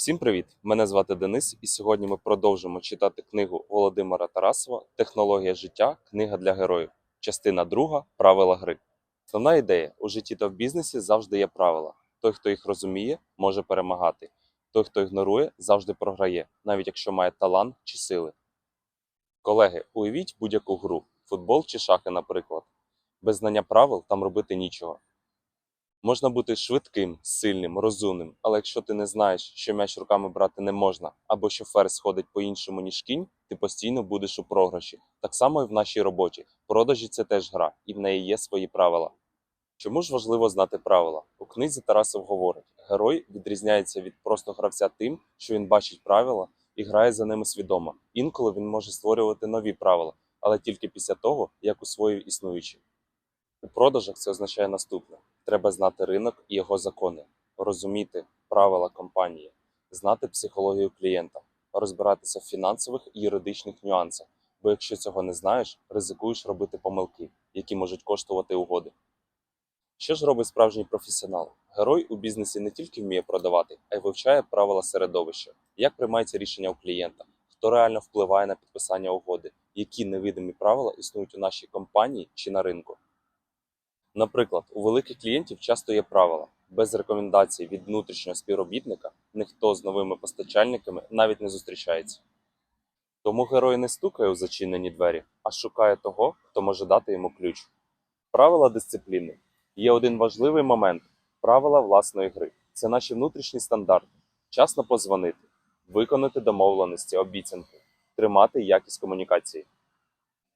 Всім привіт! Мене звати Денис, і сьогодні ми продовжимо читати книгу Володимира Тарасова Технологія життя. Книга для героїв. Частина друга Правила гри. Основна ідея у житті та в бізнесі завжди є правила. Той, хто їх розуміє, може перемагати. Той, хто ігнорує, завжди програє, навіть якщо має талант чи сили. Колеги, уявіть будь-яку гру, футбол чи шахи, наприклад. Без знання правил там робити нічого. Можна бути швидким, сильним, розумним, але якщо ти не знаєш, що м'яч руками брати не можна, або що ферзь ходить по-іншому, ніж кінь, ти постійно будеш у програші. Так само і в нашій роботі. Продажі це теж гра, і в неї є свої правила. Чому ж важливо знати правила? У книзі Тарасов говорить: герой відрізняється від просто гравця тим, що він бачить правила і грає за ними свідомо. Інколи він може створювати нові правила, але тільки після того, як усвоїв існуючі. У продажах це означає наступне: треба знати ринок і його закони, розуміти правила компанії, знати психологію клієнта, розбиратися в фінансових і юридичних нюансах. Бо якщо цього не знаєш, ризикуєш робити помилки, які можуть коштувати угоди. Що ж робить справжній професіонал? Герой у бізнесі не тільки вміє продавати, а й вивчає правила середовища, як приймається рішення у клієнта, хто реально впливає на підписання угоди, які невидимі правила існують у нашій компанії чи на ринку. Наприклад, у великих клієнтів часто є правила. Без рекомендацій від внутрішнього співробітника ніхто з новими постачальниками навіть не зустрічається. Тому герой не стукає у зачинені двері, а шукає того, хто може дати йому ключ. Правила дисципліни. Є один важливий момент правила власної гри. Це наші внутрішні стандарти. Вчасно позвонити, виконати домовленості, обіцянки, тримати якість комунікації.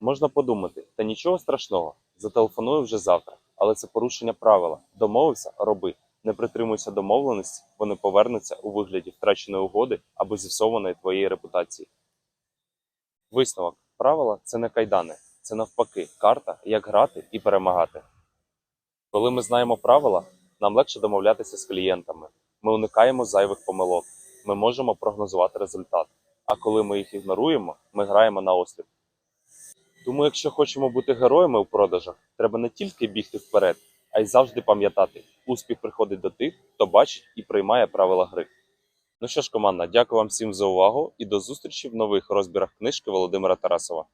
Можна подумати, та нічого страшного, зателефоную вже завтра, але це порушення правила. Домовився, роби. Не притримуйся домовленості, вони повернуться у вигляді втраченої угоди або зіпсованої твоєї репутації. Висновок. Правила це не кайдани, це навпаки карта, як грати і перемагати. Коли ми знаємо правила, нам легше домовлятися з клієнтами. Ми уникаємо зайвих помилок, ми можемо прогнозувати результат. А коли ми їх ігноруємо, ми граємо на осліп. Тому, якщо хочемо бути героями у продажах, треба не тільки бігти вперед, а й завжди пам'ятати, успіх приходить до тих, хто бачить і приймає правила гри. Ну що ж, команда, дякую вам всім за увагу і до зустрічі в нових розбірах книжки Володимира Тарасова.